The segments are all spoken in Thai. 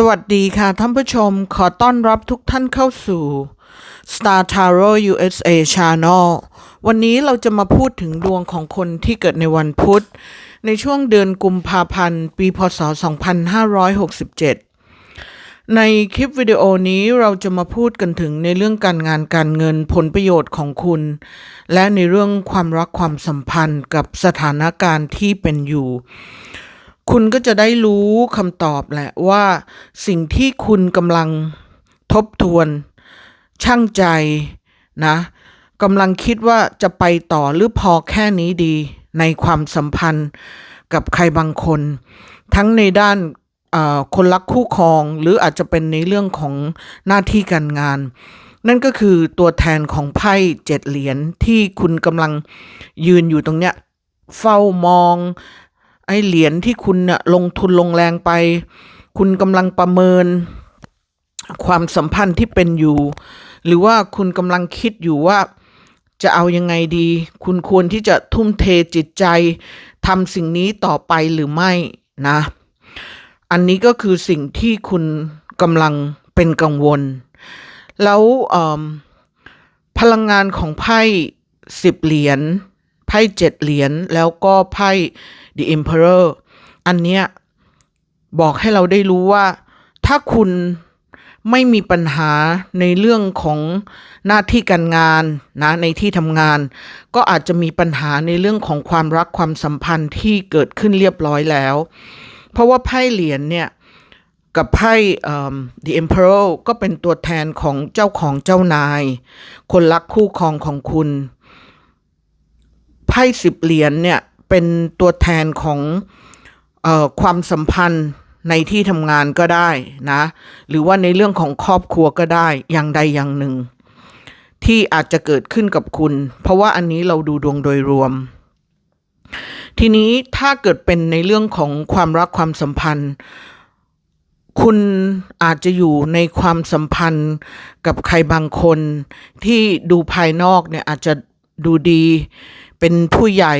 สวัสดีค่ะท่านผู้ชมขอต้อนรับทุกท่านเข้าสู่ Star Tarot USA Channel วันนี้เราจะมาพูดถึงดวงของคนที่เกิดในวันพุธ ในช่วงเดือนกุมภาพันธ์ ปีพศ 2567 ในคลิปวิดีโอนี้เราจะมาพูดกันถึงในเรื่องการงานการเงินผลประโยชน์ของคุณ และในเรื่องความรักความสัมพันธ์กับสถานการณ์ที่เป็นอยู่ คุณก็จะได้รู้คำตอบแหละว่า สิ่งที่คุณกำลังทบทวน ช่างใจนะกำลังคิดว่าจะไปต่อหรือพอแค่นี้ดี ในความสัมพันธ์กับใครบางคน ทั้งในด้านคนรักคู่ครอง หรืออาจจะเป็นในเรื่องของหน้าที่การงาน นั่นก็คือตัวแทนของไพ่เจ็ดเหรียญที่คุณกำลังยืนอยู่ตรงเนี้ยเฝ้ามอง ไอ้เหรียญที่คุณเนี่ยลงทุนลงแรงไป คุณกำลังประเมิน ความสัมพันธ์ที่เป็นอยู่ หรือว่าคุณกำลังคิดอยู่ว่าจะเอายังไงดี คุณควรที่จะทุ่มเทจิตใจทำสิ่งนี้ต่อไปหรือไม่นะ อันนี้ก็คือสิ่งที่คุณกำลังเป็นกังวล แล้วพลังงานของไพ่สิบเหรียญ ไพ่เจ็ดเหรียญแล้วก็ไพ่ The Emperor อันเนี้ยบอกให้เราได้รู้ว่า ถ้าคุณไม่มีปัญหาในเรื่องของหน้าที่การงานนะในที่ทำงาน ก็อาจจะมีปัญหาในเรื่องของความรักความสัมพันธ์ที่เกิดขึ้นเรียบร้อยแล้ว เพราะว่าไพ่เหรียญเนี่ยกับไพ่ The Emperor ก็เป็นตัวแทนของเจ้าของเจ้านาย คนรักคู่ครองของคุณ ไพ่สิบเหรียญเนี่ยเป็นตัวแทนของออความสัมพันธ์ในที่ทำงานก็ได้นะ หรือว่าในเรื่องของครอบครัวก็ได้อย่างใดอย่างหนึ่ง ที่อาจจะเกิดขึ้นกับคุณ เพราะว่าอันนี้เราดูดวงโดยรวม ทีนี้ถ้าเกิดเป็นในเรื่องของความรักความสัมพันธ์ คุณอาจจะอยู่ในความสัมพันธ์กับใครบางคน ที่ดูภายนอกเนี่ยอาจจะดูดี เป็นผู้ใหญ่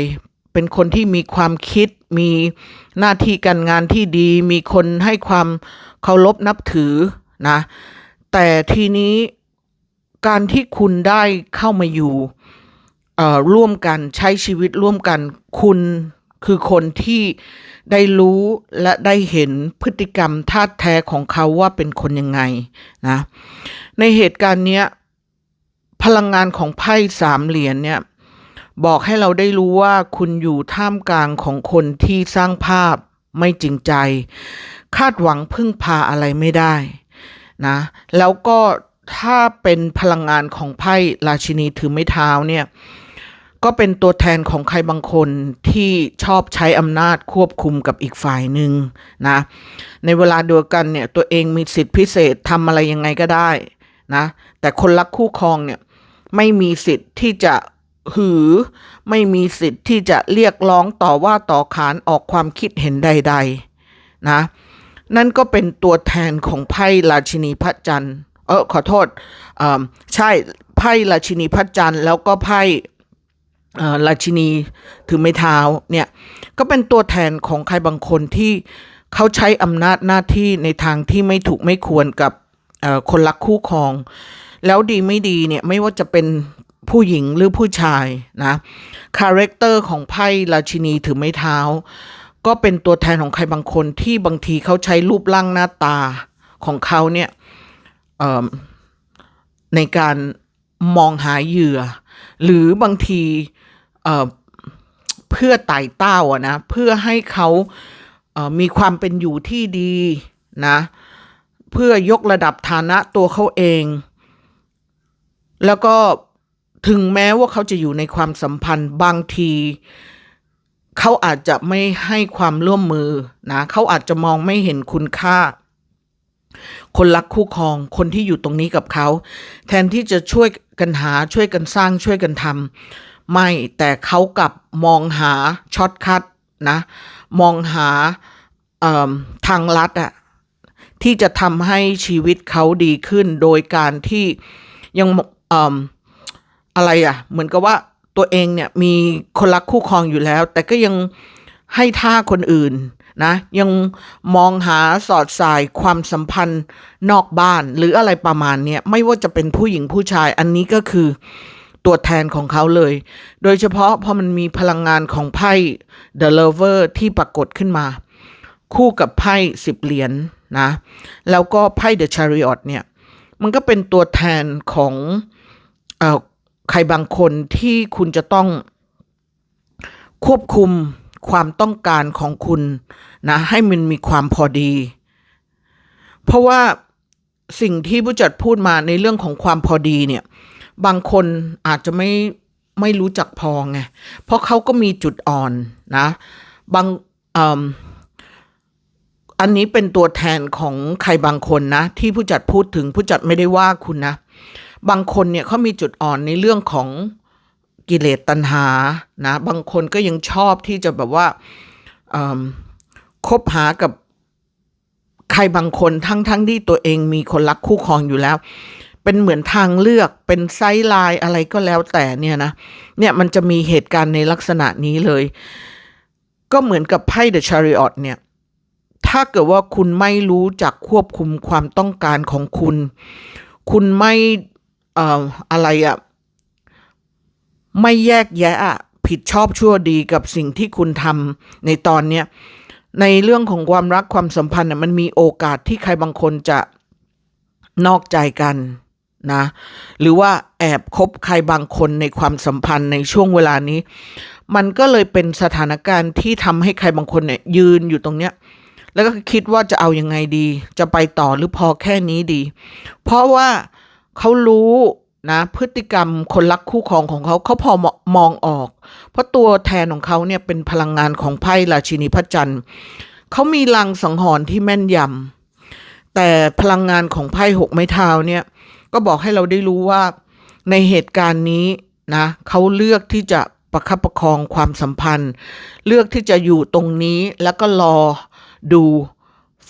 เป็นคนที่มีความคิด มีหน้าที่การงานที่ดี มีคนให้ความเคารพนับถือนะ แต่ทีนี้การที่คุณได้เข้ามาอยู่ร่วมกันใช้ชีวิตร่วมกัน คุณคือคนที่ได้รู้และได้เห็นพฤติกรรมท่าแท้ของเขาว่าเป็นคนยังไงนะในเหตุการณ์เนี้ยพลังงานของไพ่สามเหรียญเนี่ย บอกให้เราได้รู้ว่าคุณอยู่ท่ามกลางของคนที่สร้างภาพไม่จริงใจ คาดหวังพึ่งพาอะไรไม่ได้นะ แล้วก็ถ้าเป็นพลังงานของไพ่ราชินีถือไม้เท้าเนี่ย ก็เป็นตัวแทนของใครบางคนที่ชอบใช้อำนาจควบคุมกับอีกฝ่ายหนึ่งนะ ในเวลาเดียวกันเนี่ยตัวเองมีสิทธิพิเศษทำอะไรยังไงก็ได้นะ แต่คนรักคู่ครองเนี่ยไม่มีสิทธิ์ที่จะ หือ ไม่มีสิทธิ์ที่จะเรียกร้องต่อว่าต่อขานออกความคิดเห็นใด ๆ นะ นั่นก็เป็นตัวแทนของไพ่ราชินีพระจันทร์เออขอโทษเอ่อใช่ไพ่ราชินีพระจันทร์แล้วก็ไพ่ราชินีถือไม้เท้าเนี่ยก็เป็นตัวแทนของใครบางคนที่เขาใช้อำนาจหน้าที่ในทางที่ไม่ถูกไม่ควรกับคนรักคู่ครอง แล้วดีไม่ดีเนี่ยไม่ว่าจะเป็น ผู้หญิงหรือผู้ชายนะคาแรคเตอร์ของไพ่ราชินีถือไม้เท้า ก็เป็นตัวแทนของใครบางคนที่บางทีเขาใช้รูปร่างหน้าตาของเขาเนี่ยเอิ่มในการมองหาเหยื่อ หรือบางทีเอ่อเพื่อไต่เต้าอะนะเพื่อให้เขาเอ่อมีความเป็นอยู่ที่ดีนะเพื่อยกระดับฐานะตัวเขาเอง แล้วก็ ถึงแม้ว่าเขาจะอยู่ในความสัมพันธ์บางที เขาอาจจะไม่ให้ความร่วมมือนะเขาอาจจะมองไม่เห็นคุณค่า คนรักคู่ครองคนที่อยู่ตรงนี้กับเขา แทนที่จะช่วยกันหาช่วยกันสร้างช่วยกันทำไม่แต่เขากลับมองหาช็อตคัทนะ มองหาทางลัดอะที่จะทำให้ชีวิตเขาดีขึ้น โดยการที่ยัง อะไรอะ เหมือนกับว่าตัวเองเนี่ยมีคนรักคู่ครองอยู่แล้ว แต่ก็ยังให้ท่าคนอื่นนะยังมองหาสอดสายความสัมพันธ์นอกบ้าน หรืออะไรประมาณเนี้ยไม่ว่าจะเป็นผู้หญิงผู้ชายอันนี้ก็คือตัวแทนของเขาเลย โดยเฉพาะพอมันมีพลังงานของไพ่ The Lover ที่ปรากฏขึ้นมา คู่กับไพ่สิบเหรียญนะแล้วก็ไพ่ The Chariot เนี่ย มันก็เป็นตัวแทนของเอ่อ ใครบางคนที่คุณจะต้องควบคุมความต้องการของคุณนะให้มันมีความพอดี เพราะว่าสิ่งที่ผู้จัดพูดมาในเรื่องของความพอดีเนี่ย บางคนอาจจะไม่ไม่รู้จักพอไง เพราะเขาก็มีจุดอ่อนนะ บางออันนี้เป็นตัวแทนของใครบางคนนะ ที่ผู้จัดพูดถึงผู้จัดไม่ได้ว่าคุณนะ บางคนเนี่ยเขามีจุดอ่อนในเรื่องของกิเลสตัณหานะบางคนก็ยังชอบที่จะแบบว่าคบหากับใครบางคนทั้งทั้งที่ตัวเองมีคนรักคู่ครองอยู่แล้ว เป็นเหมือนทางเลือกเป็นไซส์ไลน์อะไรก็แล้วแต่เนี่ยนะเนี่ยมันจะมีเหตุการณ์ในลักษณะนี้เลย ก็เหมือนกับไพ่เดอะชาริออตเนี่ยถ้าเกิดว่าคุณไม่รู้จักควบคุมความต้องการของคุณ คุณไม่ อออะไรอะไม่แยกแยะผิดชอบชั่วดีกับสิ่งที่คุณทำในตอนเนี้ยในเรื่องของความรักความสัมพันธ์น่ะมันมีโอกาสที่ใครบางคนจะนอกใจกันนะหรือว่าแอบคบใครบางคนในความสัมพันธ์ในช่วงเวลานี้ มันก็เลยเป็นสถานการณ์ที่ทำให้ใครบางคนเนี่ยยืนอยู่ตรงเนี้ยแล้วก็คิดว่าจะเอายังไงดี จะไปต่อหรือพอแค่นี้ดี เพราะว่า เขารู้นะพฤติกรรมคนรักคู่ครองของเขาเขาพอมองออก เพราะตัวแทนของเขาเนี่ยเป็นพลังงานของไพ่ราชินีพระจันทร์เขามีลังสังหรณ์ที่แม่นยำแต่พลังงานของไพ่หกไม้เท้าเนี่ยก็บอกให้เราได้รู้ว่าในเหตุการณ์นี้นะเขาเลือกที่จะประคับประคองความสัมพันธ์ เลือกที่จะอยู่ตรงนี้แล้วก็รอดู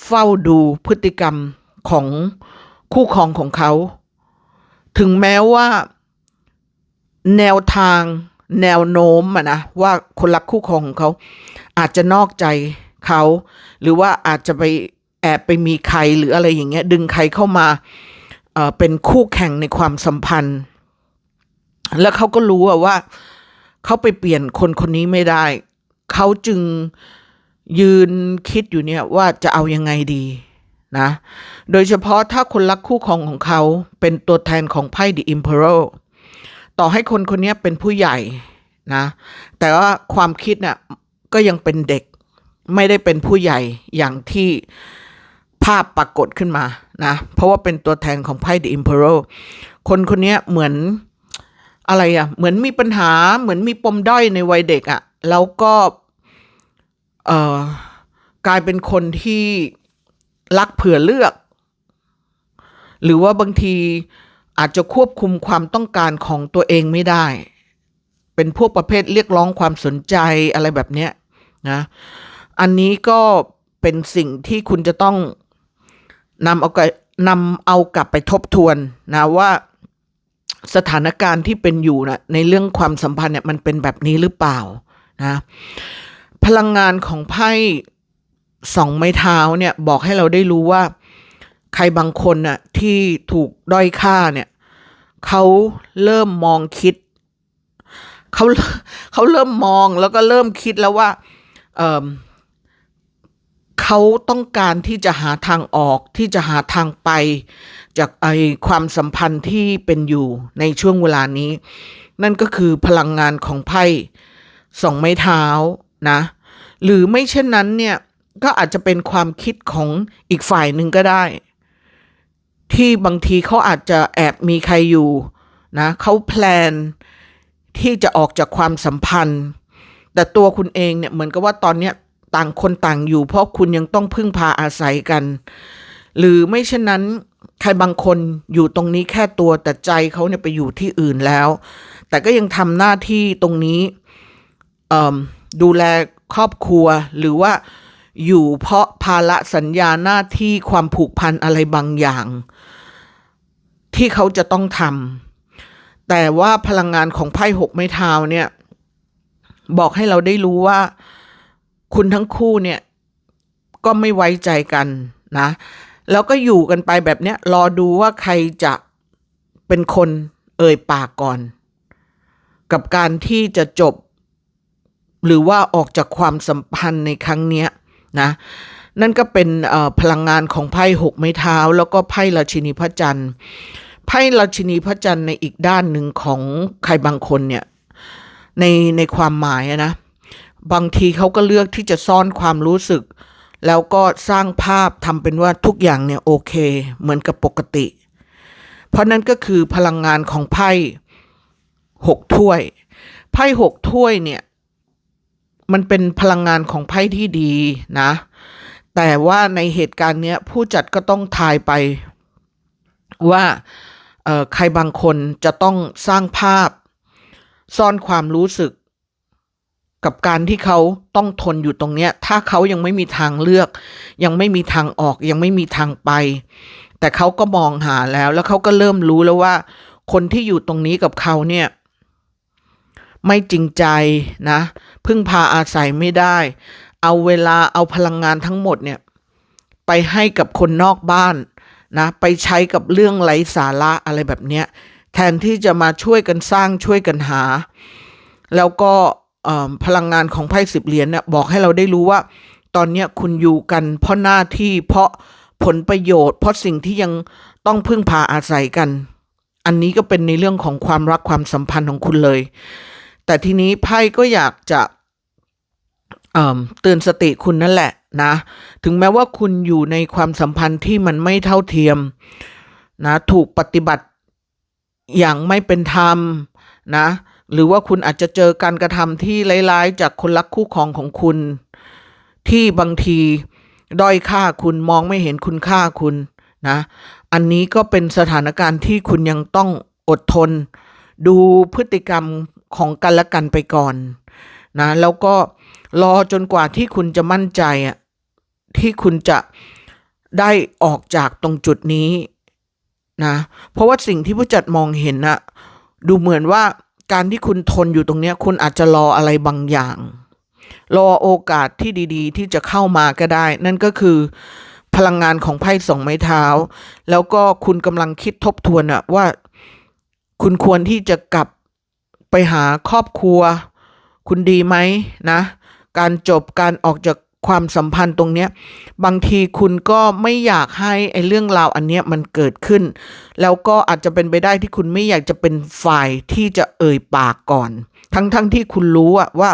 เฝ้าดูพฤติกรรมของคู่ครองของเขา ถึงแม้ว่าแนวทางแนวโน้มอะนะว่าคนรักคู่ครองของเขา อาจจะนอกใจเขา หรือว่าอาจจะไปแอบไปมีใครหรืออะไรอย่างเงี้ย ดึงใครเข้ามาเอ่อเป็นคู่แข่งในความสัมพันธ์ แล้วเขาก็รู้ว่าเขาไปเปลี่ยนคนคนนี้ไม่ได้ เขาจึงยืนคิดอยู่เนี่ยว่าจะเอายังไงดี นะ โดยเฉพาะถ้าคนรักคู่ครองของเขาเป็นตัวแทนของไพ่ The Emperor ต่อให้คนคนนี้เป็นผู้ใหญ่นะ แต่ว่าความคิดน่ะก็ยังเป็นเด็กไม่ได้เป็นผู้ใหญ่อย่างที่ภาพปรากฏขึ้นมานะ เพราะว่าเป็นตัวแทนของไพ่ The Emperor คนคนนี้เหมือนอะไรอะ่ะ เหมือนมีปัญหาเหมือนมีปมด้อยในวัยเด็กอะ่ะ แล้วก็เอ่อกลายเป็นคนที่ รักเผื่อเลือก หรือว่าบางทีอาจจะควบคุมความต้องการของตัวเองไม่ได้ เป็นพวกประเภทเรียกร้องความสนใจอะไรแบบเนี้ยนะอันนี้ก็เป็นสิ่งที่คุณจะต้องนำเอากนำเอากลับไปทบทวนนะว่าสถานการณ์ที่เป็นอยู่นะในเรื่องความสัมพันธ์เนี่ยมันเป็นแบบนี้หรือเปล่านะพลังงานของไพ่ สองไม้เท้าเนี่ยบอกให้เราได้รู้ว่า ใครบางคนน่ะที่ถูกด้อยค่าเนี่ยเขาเริ่มมองคิดเขาเขาเริ่มมองแล้วก็เริ่มคิดแล้วว่าเออเขาต้องการที่จะหาทางออกที่จะหาทางไป จากไอความสัมพันธ์ที่เป็นอยู่ในช่วงเวลานี้ นั่นก็คือพลังงานของไพ่สองไม้เท้านะ หรือไม่เช่นนั้นเนี่ย ก็อาจจะเป็นความคิดของอีกฝ่ายหนึ่งก็ได้ ที่บางทีเขาอาจจะแอบมีใครอยู่นะเขาแพลนที่จะออกจากความสัมพันธ์ แต่ตัวคุณเองเนี่ยเหมือนกับว่าตอนเนี้ยต่างคนต่างอยู่ เพราะคุณยังต้องพึ่งพาอาศัยกัน หรือไม่เช่นนั้นใครบางคนอยู่ตรงนี้แค่ตัวแต่ใจเขาเนี่ยไปอยู่ที่อื่นแล้ว แต่ก็ยังทำหน้าที่ตรงนี้ดูแลครอบครัวหรือว่า อยู่เพราะภาระสัญญาหน้าที่ความผูกพันอะไรบางอย่าง ที่เขาจะต้องทำแต่ว่าพลังงานของไพ่หกไม้เท้าเนี่ย บอกให้เราได้รู้ว่า คุณทั้งคู่เนี่ย ก็ไม่ไว้ใจกันนะ แล้วก็อยู่กันไปแบบเนี้ย รอดูว่าใครจะเป็นคนเอ่ยปากก่อน กับการที่จะจบ หรือว่าออกจากความสัมพันธ์ในครั้งเนี้ย นะนั่นก็เป็นพลังงานของไพ่หกไม้เท้า แล้วก็ไพ่ราชินีพระจันทร์ไพ่ราชินีพระจันทร์ในอีกด้านหนึ่งของใครบางคนเนี่ยในในความหมายนะบางทีเขาก็เลือกที่จะซ่อนความรู้สึก แล้วก็สร้างภาพทำเป็นว่าทุกอย่างเนี่ยโอเค เหมือนกับปกติ เพราะนั่นก็คือพลังงานของไพ่หกถ้วย ไพ่หกถ้วยเนี่ย มันเป็นพลังงานของไพ่ที่ดีนะ แต่ว่าในเหตุการณ์เนี้ยผู้จัดก็ต้องทายไปว่าใครบางคนจะต้องสร้างภาพ ซ่อนความรู้สึก กับการที่เขาต้องทนอยู่ตรงเนี้ย ถ้าเขายังไม่มีทางเลือก ยังไม่มีทางออกยังไม่มีทางไป แต่เขาก็มองหาแล้ว แล้วเขาก็เริ่มรู้แล้วว่า คนที่อยู่ตรงนี้กับเขาเนี่ย ไม่จริงใจนะ พึ่งพาอาศัยไม่ได้ เอาเวลาเอาพลังงานทั้งหมดเนี่ยไปให้กับคนนอกบ้านนะไปใช้กับเรื่องไร้สาระอะไรแบบเนี้ยแทนที่จะมาช่วยกันสร้างช่วยกันหา แล้วก็พลังงานของไพ่สิบเหรียญเนี่ยบอกให้เราได้รู้ว่า ตอนนี้คุณอยู่กันเพราะหน้าที่เพราะผลประโยชน์ เพราะสิ่งที่ยังต้องพึ่งพาอาศัยกัน อันนี้ก็เป็นในเรื่องของความรักความสัมพันธ์ของคุณเลย แต่ทีนี้ไพ่ก็อยากจะ เตือนสติคุณนั่นแหละนะ ถึงแม้ว่าคุณอยู่ในความสัมพันธ์ที่มันไม่เท่าเทียมนะถูกปฏิบัติอย่างไม่เป็นธรรมนะ หรือว่าคุณอาจจะเจอการกระทำที่ร้ายๆ จากคนรักคู่ครองของคุณ ที่บางทีด้อยค่าคุณมองไม่เห็นคุณค่าคุณนะ อันนี้ก็เป็นสถานการณ์ที่คุณยังต้องอดทน ดูพฤติกรรมของกันและกันไปก่อนนะ แล้วก็ รอจนกว่าที่คุณจะมั่นใจอะที่คุณจะได้ออกจากตรงจุดนี้นะเพราะว่าสิ่งที่ผู้จัดมองเห็นนะดูเหมือนว่าการที่คุณทนอยู่ตรงเนี้ยคุณอาจจะรออะไรบางอย่าง รอโอกาสที่ดีๆ ที่จะเข้ามาก็ได้ นั่นก็คือพลังงานของไพ่สองไม้เท้า แล้วก็คุณกำลังคิดทบทวนอะว่า คุณควรที่จะกลับไปหาครอบครัว คุณดีไหมนะ การจบการออกจากความสัมพันธ์ตรงเนี้ยบางทีคุณก็ไม่อยากให้ไอ้เรื่องราวอันเนี้ยมันเกิดขึ้น แล้วก็อาจจะเป็นไปได้ที่คุณไม่อยากจะเป็นฝ่ายที่จะเอ่ยปากก่อน ทั้งๆทที่คุณรู้อะว่า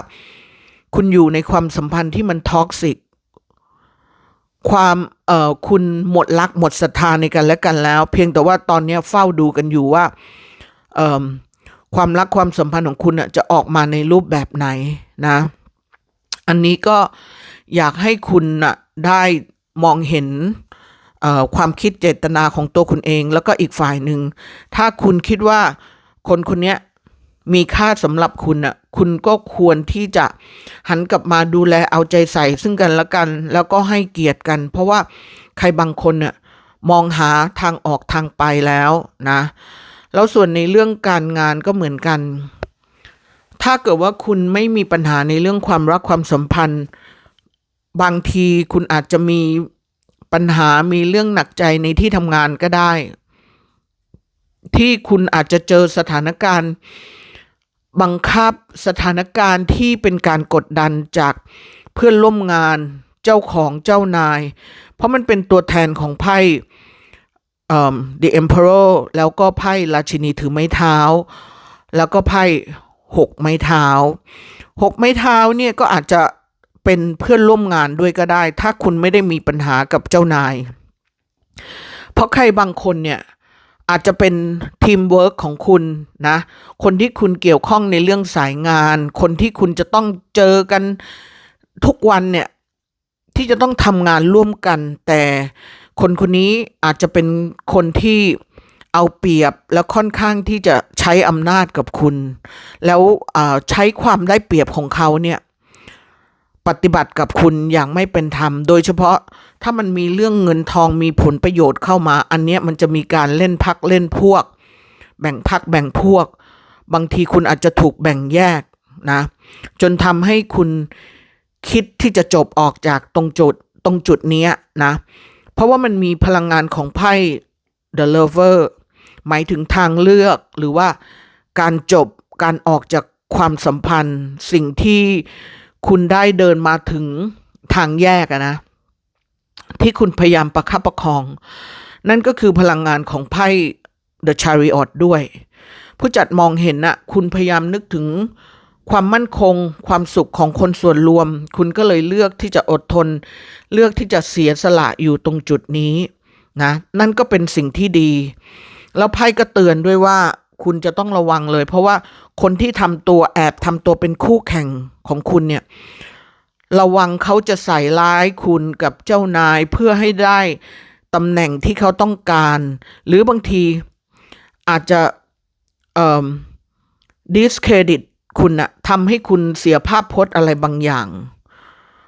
คุณอยู่ในความสัมพันธ์ที่มันท็อกซิกความเอ่อคุณหมดรักหมดศรัทธาในกันและกันแล้ว เพียงแต่ว่าตอนเนี้ยเฝ้าดูกันอยู่ว่าเอ่อความรักความสัมพันธ์ของคุณจะออกมาในรูปแบบไหนนะ อันนี้ก็อยากให้คุณอะได้มองเห็นความคิดเจตนาของตัวคุณเอง แล้วก็อีกฝ่ายหนึ่ง ถ้าคุณคิดว่าคนคนนี้มีค่าสำหรับคุณอะคุณก็ควรที่จะหันกลับมาดูแลเอาใจใส่ซึ่งกันและกัน แล้วก็ให้เกียรติกัน เพราะว่าใครบางคนเนี่ยมองหาทางออกทางไปแล้วนะ แล้วส่วนในเรื่องการงานก็เหมือนกัน ถ้าเกิดว่าคุณไม่มีปัญหาในเรื่องความรักความสัมพันธ์ บางทีคุณอาจจะมีปัญหามีเรื่องหนักใจในที่ทำงานก็ได้ ที่คุณอาจจะเจอสถานการณ์ บังคับสถานการณ์ที่เป็นการกดดันจากเพื่อนร่วมงานเจ้าของเจ้านาย เพราะมันเป็นตัวแทนของไพ่เอ่อ The Emperor แล้วก็ไพ่ราชินีถือไม้เท้า แล้วก็ไพ่ หกไม้เท้าหกไม้เท้าเนี่ยก็อาจจะเป็นเพื่อนร่วมงานด้วยก็ได้ ถ้าคุณไม่ได้มีปัญหากับเจ้านาย เพราะใครบางคนเนี่ยอาจจะเป็นทีมเวิร์กของคุณนะ คนที่คุณเกี่ยวข้องในเรื่องสายงาน คนที่คุณจะต้องเจอกันทุกวันเนี่ย ที่จะต้องทำงานร่วมกัน แต่คนคนนี้อาจจะเป็นคนที่ เอาเปรียบแล้วค่อนข้างที่จะใช้อำนาจกับคุณ แล้วใช้ความได้เปรียบของเขาเนี่ยปฏิบัติกับคุณอย่างไม่เป็นธรรม โดยเฉพาะถ้ามันมีเรื่องเงินทองมีผลประโยชน์เข้ามา อันนี้มันจะมีการเล่นพักเล่นพวก แบ่งพักแบ่งพวก บางทีคุณอาจจะถูกแบ่งแยกนะ จนทำให้คุณคิดที่จะจบออกจากตรงจุดตรงจุดนี้นะ เพราะว่ามันมีพลังงานของไพ่ The Lover หมายถึงทางเลือกหรือว่าการจบการออกจากความสัมพันธ์ สิ่งที่คุณได้เดินมาถึงทางแยกนะ ที่คุณพยายามประคับประคอง นั่นก็คือพลังงานของไพ่ The Chariot ด้วย ผู้จัดมองเห็นนะคุณพยายามนึกถึงความมั่นคง ความสุขของคนส่วนรวม คุณก็เลยเลือกที่จะอดทน เลือกที่จะเสียสละอยู่ตรงจุดนี้นะ นั่นก็เป็นสิ่งที่ดี แล้วไพ่ก็เตือนด้วยว่าคุณจะต้องระวังเลย เพราะว่าคนที่ทำตัวแอบทำตัวเป็นคู่แข่งของคุณเนี่ย ระวังเขาจะใส่ร้ายคุณกับเจ้านายเพื่อให้ได้ตำแหน่งที่เขาต้องการ หรือบางทีอาจจะเอ่อ discredit คุณอะทำให้คุณเสียภาพพจน์อะไรบางอย่าง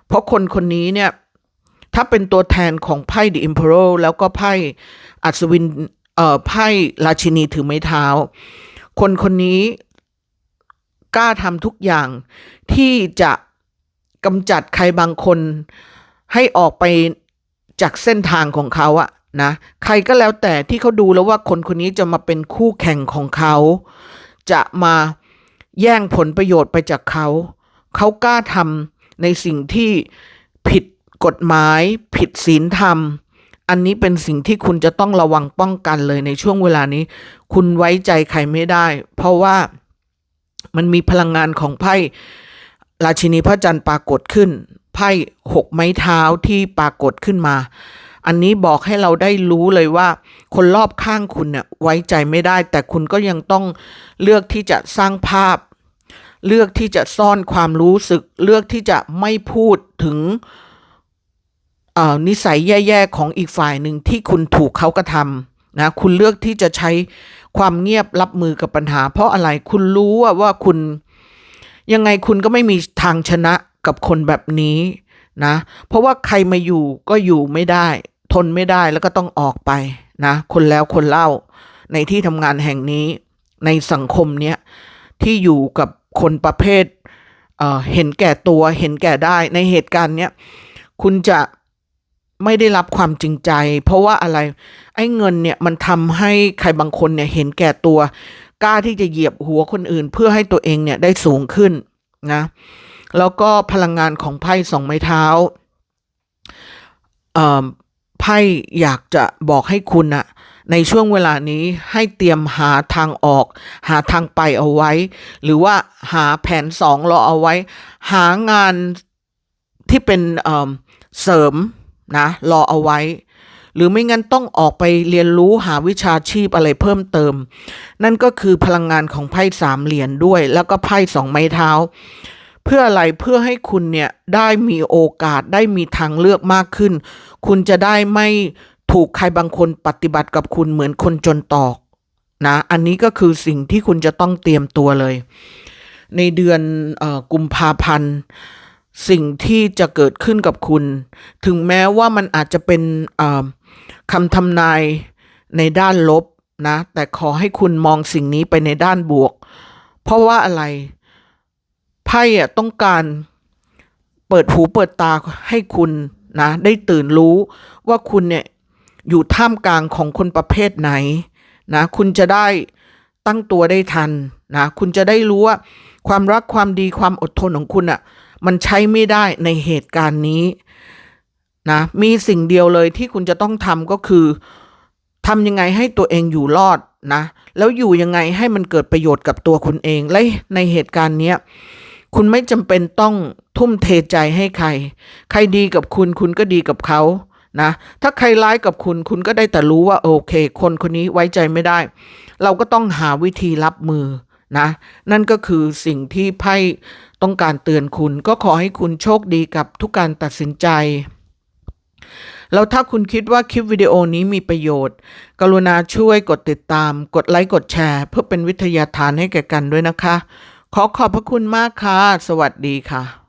เพราะคนคนนี้เนี่ย ถ้าเป็นตัวแทนของไพ่ The Emperor แล้วก็ไพ่อัศวิน เอ่อไพ่ราชินีถือไม้เท้า คนคนนี้กล้าทำทุกอย่างที่จะกำจัดใครบางคนให้ออกไปจากเส้นทางของเขาอะนะใครก็แล้วแต่ที่เขาดูแล้วว่าคนคนนี้จะมาเป็นคู่แข่งของเขา จะมาแย่งผลประโยชน์ไปจากเขา เขากล้าทำในสิ่งที่ผิดกฎหมาย ผิดศีลธรรม อันนี้เป็นสิ่งที่คุณจะต้องระวังป้องกันเลยในช่วงเวลานี้ คุณไว้ใจใครไม่ได้ เพราะว่ามันมีพลังงานของไพ่ราชินีพระจันทร์ปรากฏขึ้น ไพ่หกไม้เท้าที่ปรากฏขึ้นมา อันนี้บอกให้เราได้รู้เลยว่า คนรอบข้างคุณเนี่ยไว้ใจไม่ได้ แต่คุณก็ยังต้องเลือกที่จะสร้างภาพ เลือกที่จะซ่อนความรู้สึก เลือกที่จะไม่พูดถึง นิสัยแย่ๆของอีกฝ่ายหนึ่งที่คุณถูกเขากระทำนะคุณเลือกที่จะใช้ความเงียบรับมือกับปัญหา เพราะอะไรคุณรู้ว่าว่าคุณยังไงคุณก็ไม่มีทางชนะกับคนแบบนี้นะ เพราะว่าใครมาอยู่ก็อยู่ไม่ได้ ทนไม่ได้แล้วก็ต้องออกไปนะ คนแล้วคนเล่าในที่ทำงานแห่งนี้ในสังคมเนี้ยที่อยู่กับคนประเภทเเห็นแก่ตัวเห็นแก่ได้ในเหตุการณ์เนี้ยคุณจะ ไม่ได้รับความจริงใจ เพราะว่าอะไร ไอ้เงินเนี่ยมันทำให้ใครบางคนเนี่ยเห็นแก่ตัว กล้าที่จะเหยียบหัวคนอื่น เพื่อให้ตัวเองเนี่ยได้สูงขึ้นนะแล้วก็พลังงานของไพ่สองไม้เท้าเอ่อไพ่อยากจะบอกให้คุณอะในช่วงเวลานี้ให้เตรียมหาทางออก หาทางไปเอาไว้ หรือว่าหาแผนสองรอเอาไว้ หางานที่เป็นเอ่อเสริม นะรอเอาไว้ หรือไม่งั้นต้องออกไปเรียนรู้หาวิชาชีพอะไรเพิ่มเติม นั่นก็คือพลังงานของไพ่สามเหรียญด้วย แล้วก็ไพ่สองไม้เท้า เพื่ออะไรเพื่อให้คุณเนี่ยได้มีโอกาสได้มีทางเลือกมากขึ้น คุณจะได้ไม่ถูกใครบางคนปฏิบัติกับคุณเหมือนคนจนตอกนะ อันนี้ก็คือสิ่งที่คุณจะต้องเตรียมตัวเลย ในเดือนออกุมภาพันธ์ สิ่งที่จะเกิดขึ้นกับคุณ ถึงแม้ว่ามันอาจจะเป็นคำทำนายในด้านลบนะ แต่ขอให้คุณมองสิ่งนี้ไปในด้านบวก เพราะว่าอะไร ไพ่อะต้องการเปิดหูเปิดตาให้คุณนะ ได้ตื่นรู้ว่าคุณเนี่ยอยู่ท่ามกลางของคนประเภทไหนนะ คุณจะได้ตั้งตัวได้ทันนะ คุณจะได้รู้ว่าความรักความดีความอดทนของคุณอะ่ะ มันใช้ไม่ได้ในเหตุการณ์นี้นะมีสิ่งเดียวเลยที่คุณจะต้องทำก็คือทำยังไงให้ตัวเองอยู่รอดนะ แล้วอยู่ยังไงให้มันเกิดประโยชน์กับตัวคุณเอง และในเหตุการณ์เนี้ยคุณไม่จำเป็นต้องทุ่มเทใจให้ใคร ใครดีกับคุณคุณก็ดีกับเขานะ ถ้าใครร้ายกับคุณคุณก็ได้แต่รู้ว่าโอเค คนคนนี้ไว้ใจไม่ได้ เราก็ต้องหาวิธีรับมือ นะนั่นก็คือสิ่งที่ไพ่ต้องการเตือนคุณ ก็ขอให้คุณโชคดีกับทุกการตัดสินใจ แล้วถ้าคุณคิดว่าคลิปวิดีโอนี้มีประโยชน์ กรุณาช่วยกดติดตาม กดไลค์กดแชร์ เพื่อเป็นวิทยาทานให้แก่กันด้วยนะคะ ขอขอบพระคุณมากค่ะ สวัสดีค่ะ